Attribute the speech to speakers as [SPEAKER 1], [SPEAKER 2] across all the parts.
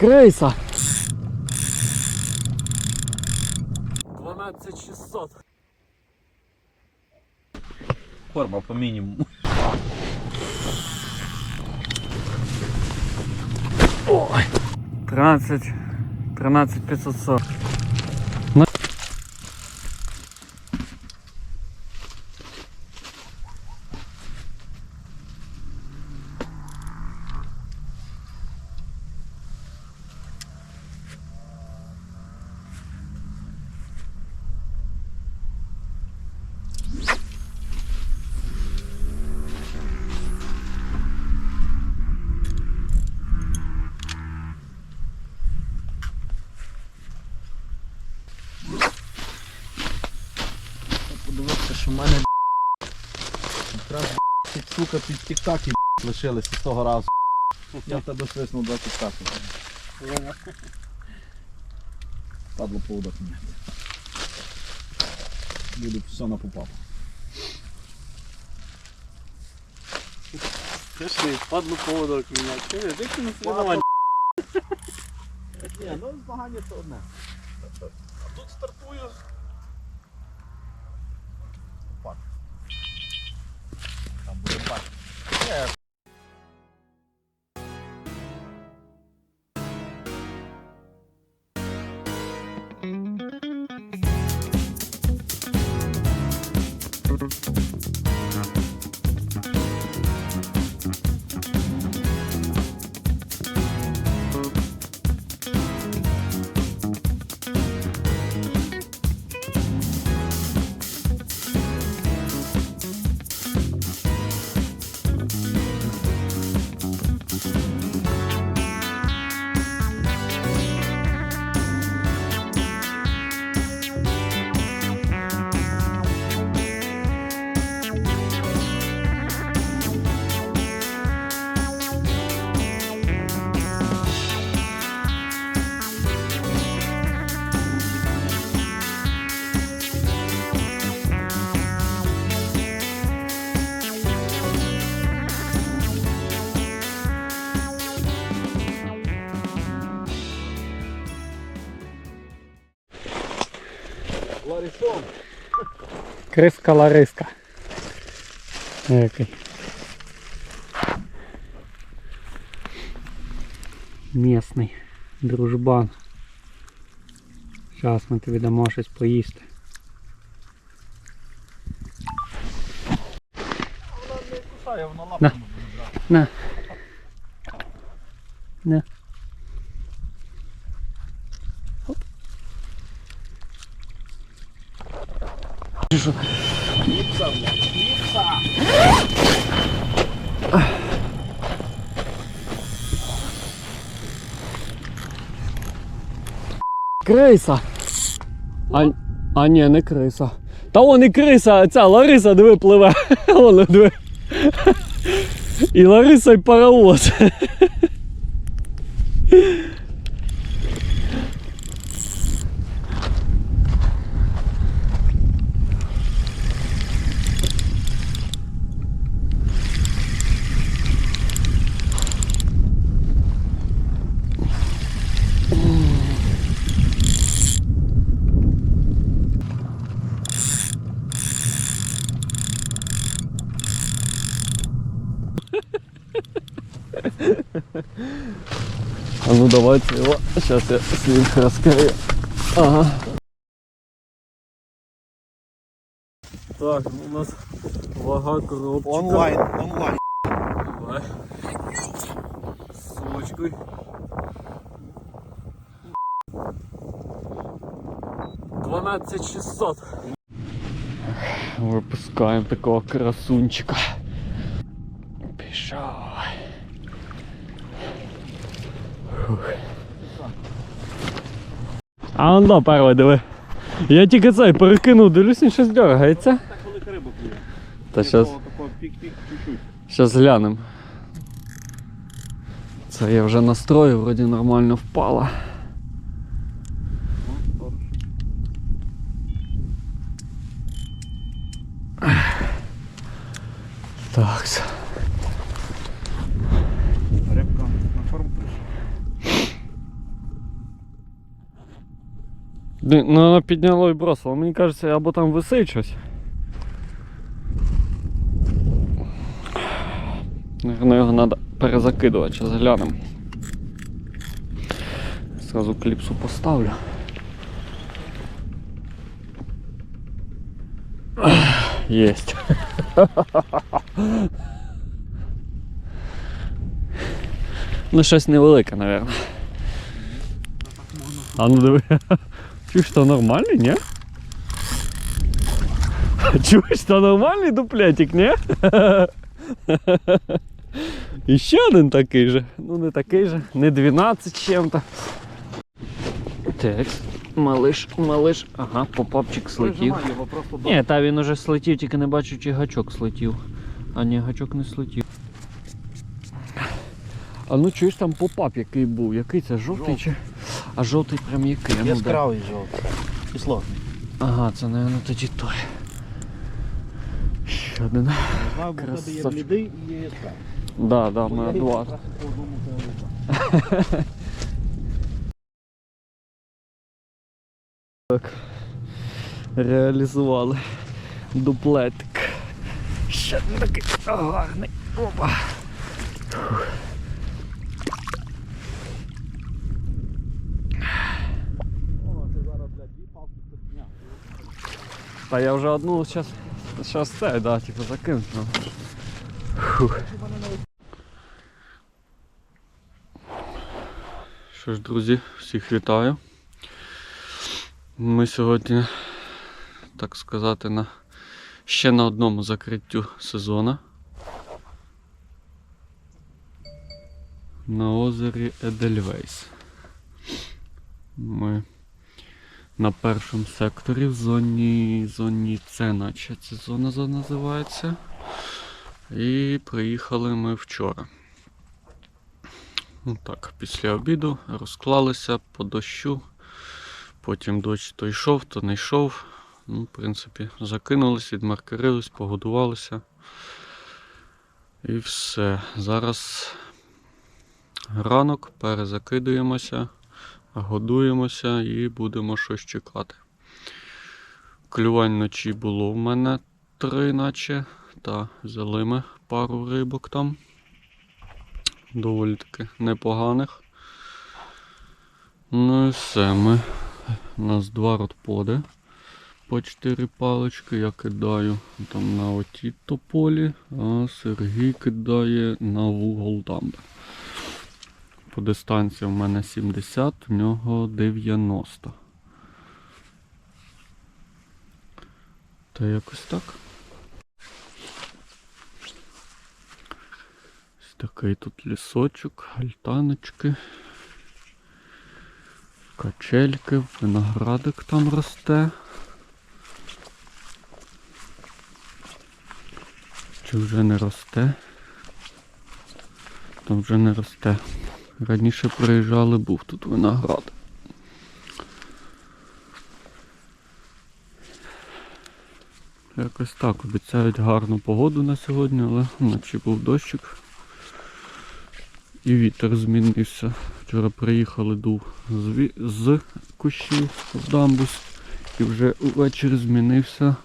[SPEAKER 1] Криса. 12600.
[SPEAKER 2] Форма по мінімуму.
[SPEAKER 1] Ой. 13. 13 540.
[SPEAKER 2] Подивився, що в мене якраз ці сука під тік-таки лишилися з того разу. Я в тебе свиснув два тік-таки. Падло поводок мені. Буде все на попав.
[SPEAKER 1] Це ж ти, падло поводок мене. Ти, ти не
[SPEAKER 2] слідувань. Ні, ну змагання це одне. А тут стартую. Опак. Там буде пак. Ні.
[SPEAKER 1] Криска Лариска. Який. Місний дружбан. Зараз ми тобі дамо щось поїсти.
[SPEAKER 2] Вона не кусає, вона
[SPEAKER 1] На.
[SPEAKER 2] лапами.
[SPEAKER 1] На. На. Оп. Що?
[SPEAKER 2] Ліпса, блядь, ліпса.
[SPEAKER 1] Криса. А, а ні, не криса. Та вон і криса, а ця Лариса диви пливе. Вон диви. І Лариса і паровоз. А ну давайте его. Сейчас я слив раскрою. Ага. Так, ну, у нас вага коробчика.
[SPEAKER 2] Онлайн, онлайн.
[SPEAKER 1] Давай. Сумочкой. Дванадцять шістсот. Випускаємо такого красунчика. Пішов. Фух. А он да, перший, диви. Я тільки цей перекинув, дивлюсь, він щось дергається.
[SPEAKER 2] Так велика риба клює.
[SPEAKER 1] Та щас.
[SPEAKER 2] Пік-пік.
[SPEAKER 1] Сейчас глянем. Це я вже настрою, вроді нормально впала. Так. с-
[SPEAKER 2] 啊 Рибка на форму прийшла.
[SPEAKER 1] Блін, Ну воно підняло і бросило. Мені кажеться, або там висить щось. Наверно, його треба перезакидувати, зараз глянемо. Зразу кліпсу поставлю. Єсть. Ну, щось невелике, напевно. А ну диви. Чуєш, то нормальний, ні? Чуєш, то нормальний дуплетик, ні? І ще один такий же. Ну не такий же, не 12 чим-то. Так, малиш, малиш. Ага, попапчик слетів.
[SPEAKER 2] Його просто
[SPEAKER 1] Ні, та він уже слетів, тільки не бачу, чи гачок слетів. А ні, гачок не слетів. А ну чуєш там попап який був? Який це жовтий чи? А жовтий прям який? Ну,
[SPEAKER 2] яскравий жовтий. Кислотний.
[SPEAKER 1] Ага, це, мабуть, тоді той. Ще один.
[SPEAKER 2] Не знаю, бо в тебе є
[SPEAKER 1] Красавчик.
[SPEAKER 2] блідий і є яскравий.
[SPEAKER 1] Да, да, ми
[SPEAKER 2] перевибрав.
[SPEAKER 1] Реалізували дуплетик. Ще один такий гарний. Опа.
[SPEAKER 2] О, це зараз, блядь, дві палки підняв.
[SPEAKER 1] Та я вже одну зараз. Зараз це, да, типу закинув. Ну. Що ж, друзі, всіх вітаю. Ми сьогодні, так сказати, на ще на одному закриттю сезону. На озері Едельвейс. Ми на першому секторі в зоні, зоні С, наче ця зона називається. І приїхали ми вчора. Ну так, після обіду розклалися по дощу. Потім дощ то йшов, то не йшов. Ну, в принципі, закинулись, відмаркерились, погодувалися. І все. Зараз ранок, перезакидуємося, годуємося і будемо щось чекати. Клювань вночі було в мене три, наче, та взяли ми пару рибок там. Доволі таки непоганих. Ну і все, ми. У нас два родподи по 4 палички. Я кидаю там на оті тополі, а Сергій кидає на вугол дамби. По дистанції в мене 70, в нього 90. Та якось так. Ось такий тут лісочок, альтаночки, качельки, виноградик там росте. Чи вже не росте? Там вже не росте. Раніше приїжджали, був тут виноград. Якось так обіцяють гарну погоду на сьогодні, але вночі був дощик. І вітер змінився. Вчора приїхали, дув з, з кущів в дамбус. І вже увечері змінився,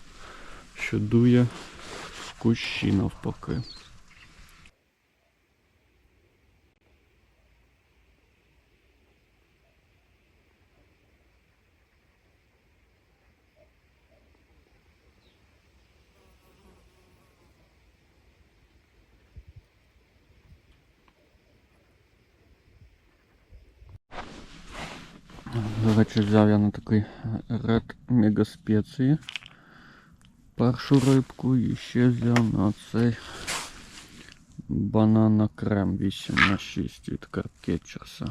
[SPEAKER 1] що дує кущі навпаки. До речі, взяв я на такий Red Mega спеції. Першу рибку і ще взяв на цей банана крем 8 на 6 від Каркетчерса.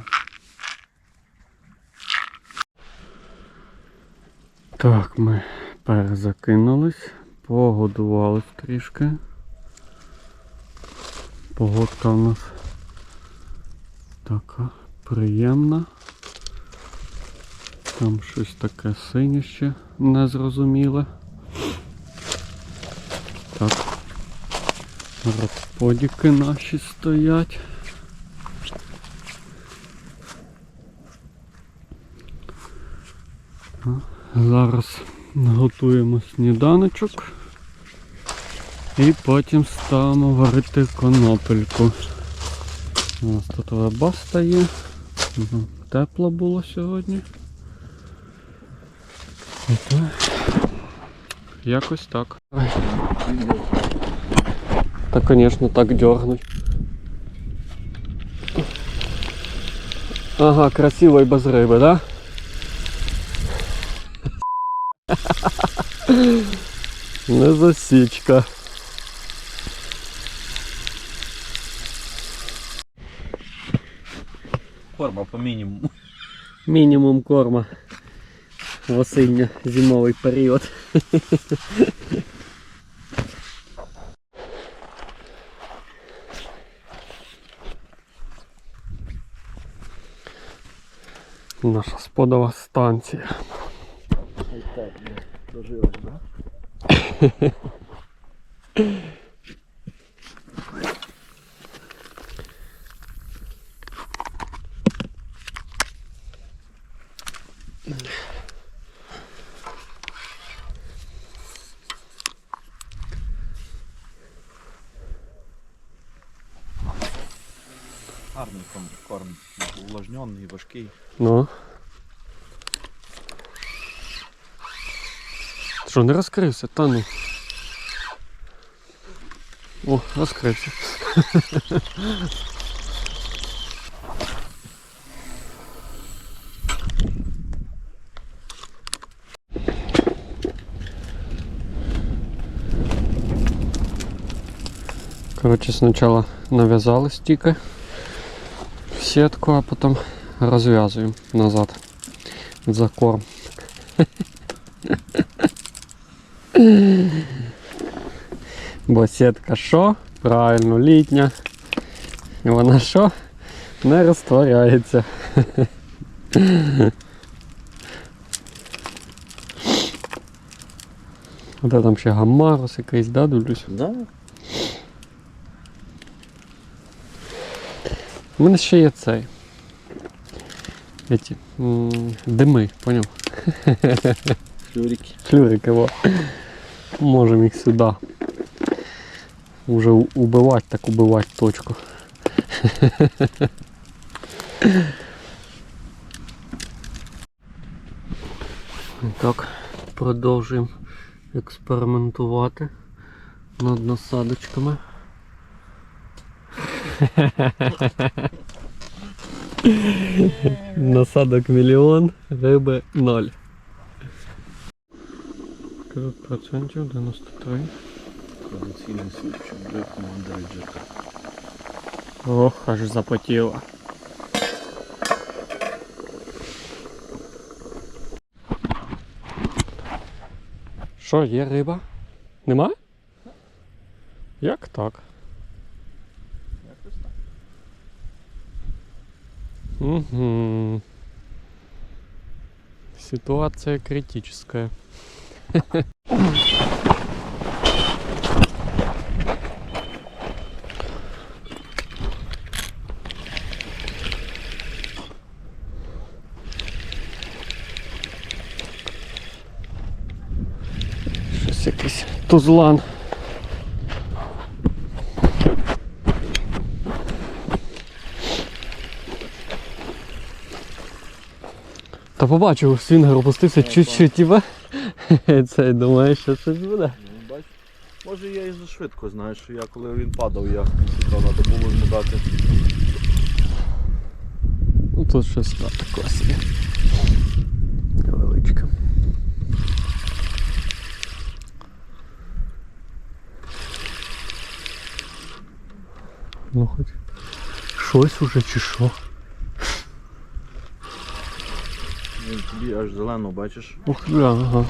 [SPEAKER 1] Так, ми перезакинулись, погодувались трішки. Погодка у нас така приємна. Там щось таке синє ще незрозуміле. Так. Розподіки наші стоять. Зараз готуємо сніданочок. І потім ставимо варити конопельку. У нас тут лебаста є. Тепло було сьогодні. І. Якось так. Та, звісно, так дергнуть. Ага, красиво і без риби, да? Не засічка.
[SPEAKER 2] Корма по мінімуму.
[SPEAKER 1] Мінімум корма в осінньо-зимовий період. Наша сподова станція.
[SPEAKER 2] Дожилось, да? Гарний корм, увлажнений, важкий.
[SPEAKER 1] Ну. Що, не розкрився, та ну. О, розкрився. Короче, сначала навязали стики в сетку, а потом развязываем назад за корм. Бо сітка що? Правильно, літня. Вона що? Не розтворяється. Де там ще гамарус якийсь, да, дивлюсь?
[SPEAKER 2] Да?
[SPEAKER 1] У мене ще є цей. Эти, дими, поняв?
[SPEAKER 2] Флюрики.
[SPEAKER 1] Флюрики, во. Можем їх сюди. Уже у- убивать, так убивать точку. Так, продовжуємо експериментувати над насадочками. Насадок мільйон, риби ноль. Скажу процентів 93.
[SPEAKER 2] Традиційний суп, щоб вже команда джека.
[SPEAKER 1] Ох, аж запотіло. Що, є риба? Нема? Як так. Угу. Ситуация критическая. Щось якийсь тузлан. Побачив, свінгер опустився чуть-чуть, типа. Це думаю, що щось буде.
[SPEAKER 2] Ну. Може я і зашвидко, знаєш, що я коли він падав, я треба було йому дати.
[SPEAKER 1] Ну тут щось так собі. Невеличке. Ну хоч щось уже чи що.
[SPEAKER 2] Він тобі аж зелено, бачиш.
[SPEAKER 1] Ух, бля, ага.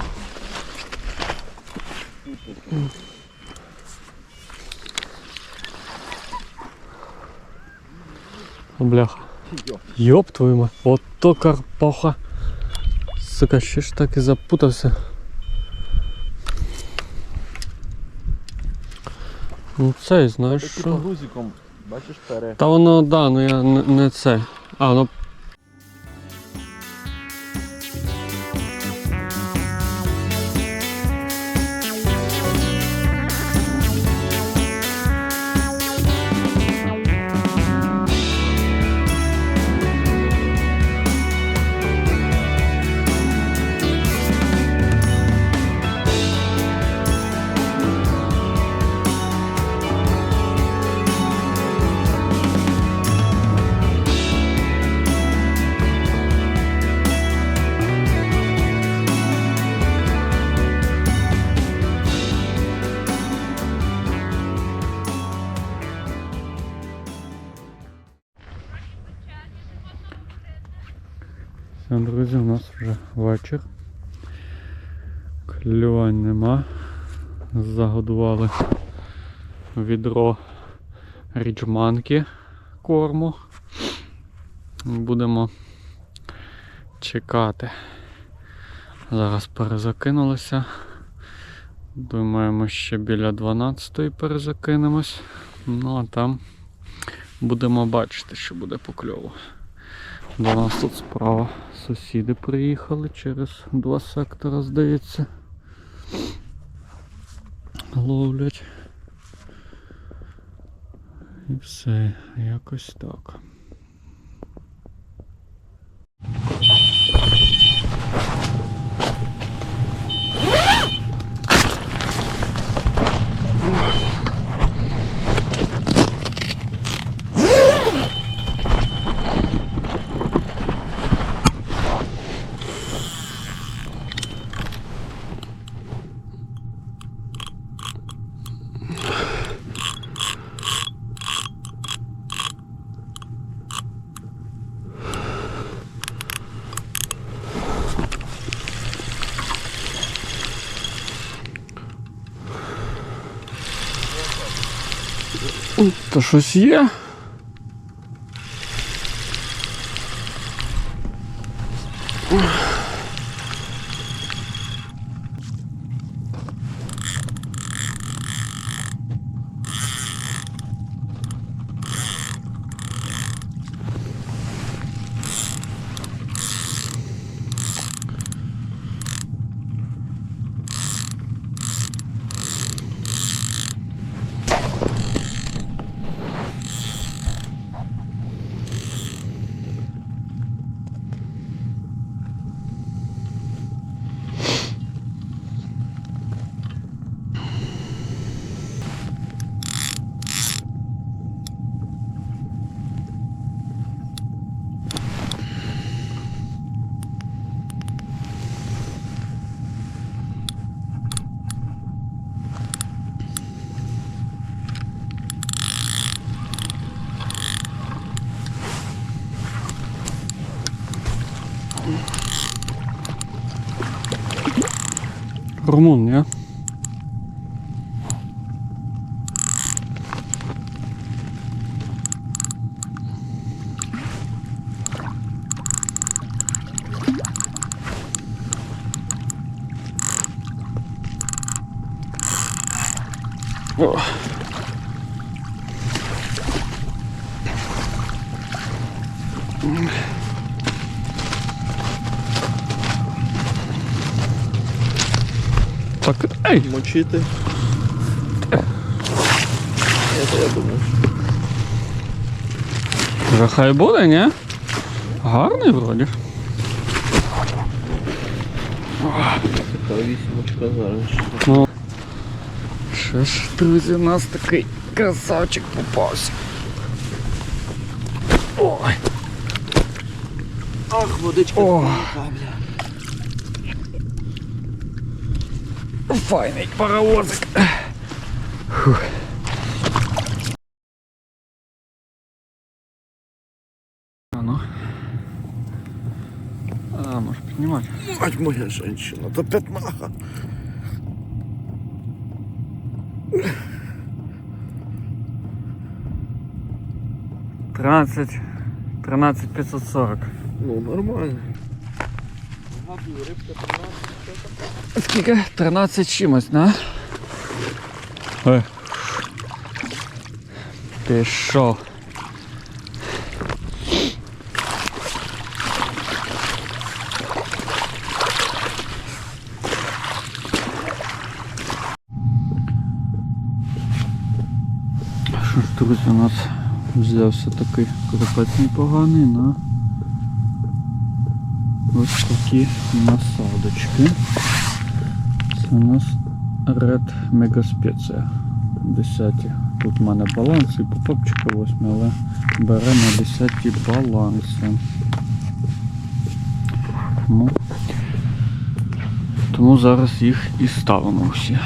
[SPEAKER 1] Бляха. Ёб твою мать, от то карпаха. Сука, ще ж так і запутався. Ну цей, знаєш що?
[SPEAKER 2] бачиш, пере.
[SPEAKER 1] Та воно, да, ну я не, не це. А, ну вечір. Клювань нема. Загодували відро ріджманки корму. Будемо чекати. Зараз перезакинулися. Думаємо, ще біля 12 перезакинемось. Ну а там будемо бачити, що буде по кльову. До нас тут справа сусіди приїхали через два сектора, здається. Ловлять. І все, якось так. Та щось є. Румун, ні? О. Так, ей!
[SPEAKER 2] Мочити. То я думаю.
[SPEAKER 1] Вже хай буде, ні? Гарний вроді.
[SPEAKER 2] Така вісімочка зараз.
[SPEAKER 1] Ну. Що ж, друзі, у нас такий красавчик попався. Ой.
[SPEAKER 2] Ах, водичка.
[SPEAKER 1] О.
[SPEAKER 2] така, бля.
[SPEAKER 1] Файний паровозик. Фух. А ну. А, може піднімати.
[SPEAKER 2] Мать моя женщина, то пятнаха.
[SPEAKER 1] Тринадцять. Тринадцять п'ятсот сорок.
[SPEAKER 2] Ну, нормально.
[SPEAKER 1] Скільки? 13 чимось, да? Ой. Пішов. Що ж, друзі, у нас взявся такий крупець непоганий на ось такі насадочки. Це у нас Red Mega Specia 10. Тут в мене баланс і попапчика 8, але бере на 10 баланси. Тому, тому зараз їх і ставимо всі.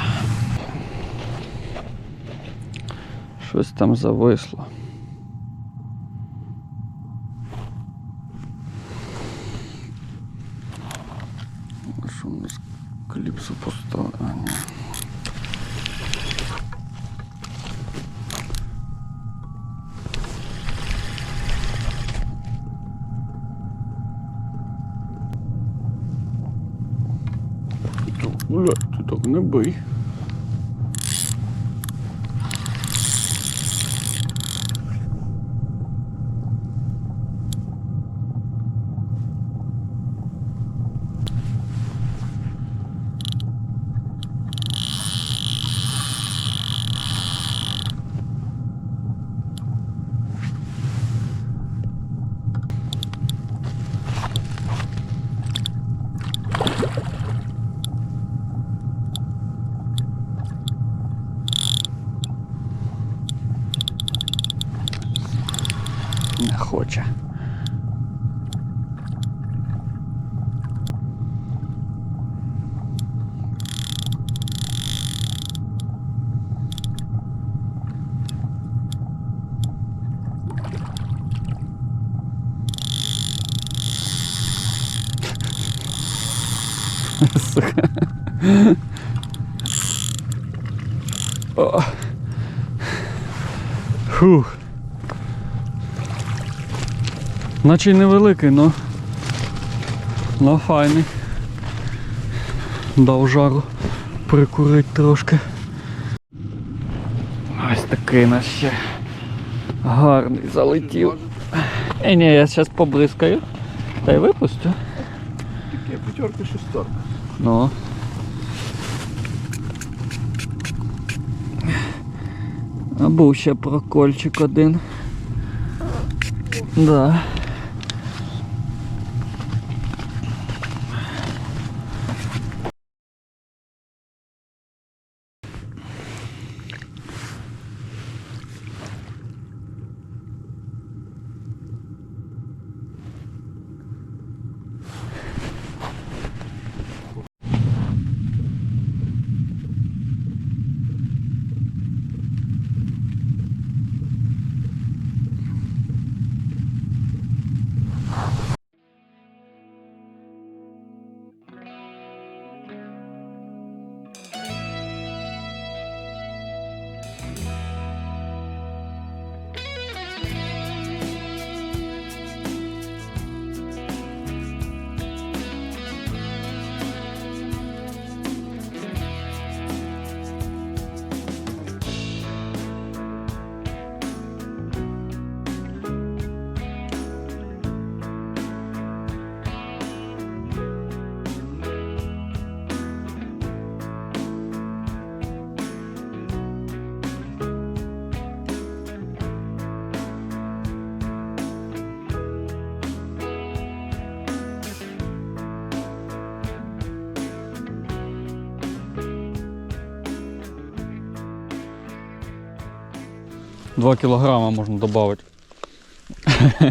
[SPEAKER 1] Щось там зависло. Сука. О. Фух. Наче й невеликий, но, но файний. Дав жару прикурить трошки. Ось такий наш ще гарний залетів. Е, ні, я зараз побризкаю. Та й випустю.
[SPEAKER 2] П'ятерка шестерка.
[SPEAKER 1] Ну. А був ще прокольчик один. Да. Два кілограма можна додати.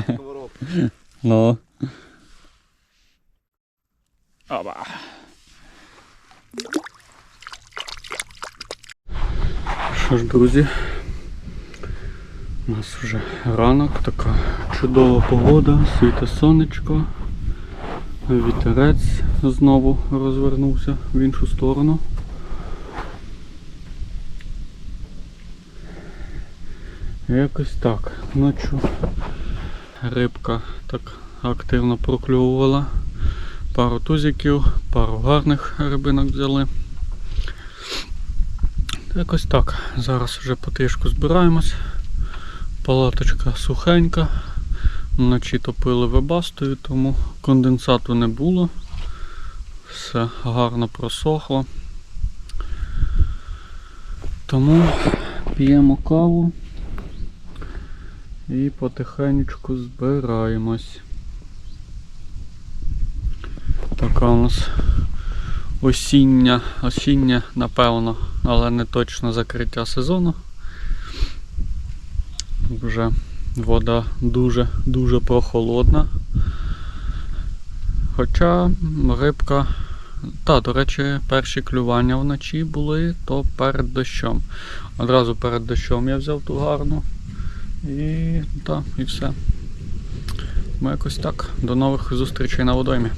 [SPEAKER 1] Ну. Оба. Що ж, друзі, у нас вже ранок, така чудова погода, світе сонечко, вітерець знову розвернувся в іншу сторону. Якось так. Ночі рибка так активно прокльовувала. Пару тузиків, пару гарних рибинок взяли. Якось так. Зараз вже потрішку збираємось. Палаточка сухенька. Вночі топили вебастою, тому конденсату не було. Все гарно просохло. Тому п'ємо каву і потихенечку збираємось. Така у нас осіння, осіння, напевно, але не точно закриття сезону. Вже вода дуже-дуже прохолодна. Хоча рибка, та, до речі, перші клювання вночі були, то перед дощом. Одразу перед дощом я взяв ту гарну. І так, і все. Ми якось так. До нових зустрічей на водоймі.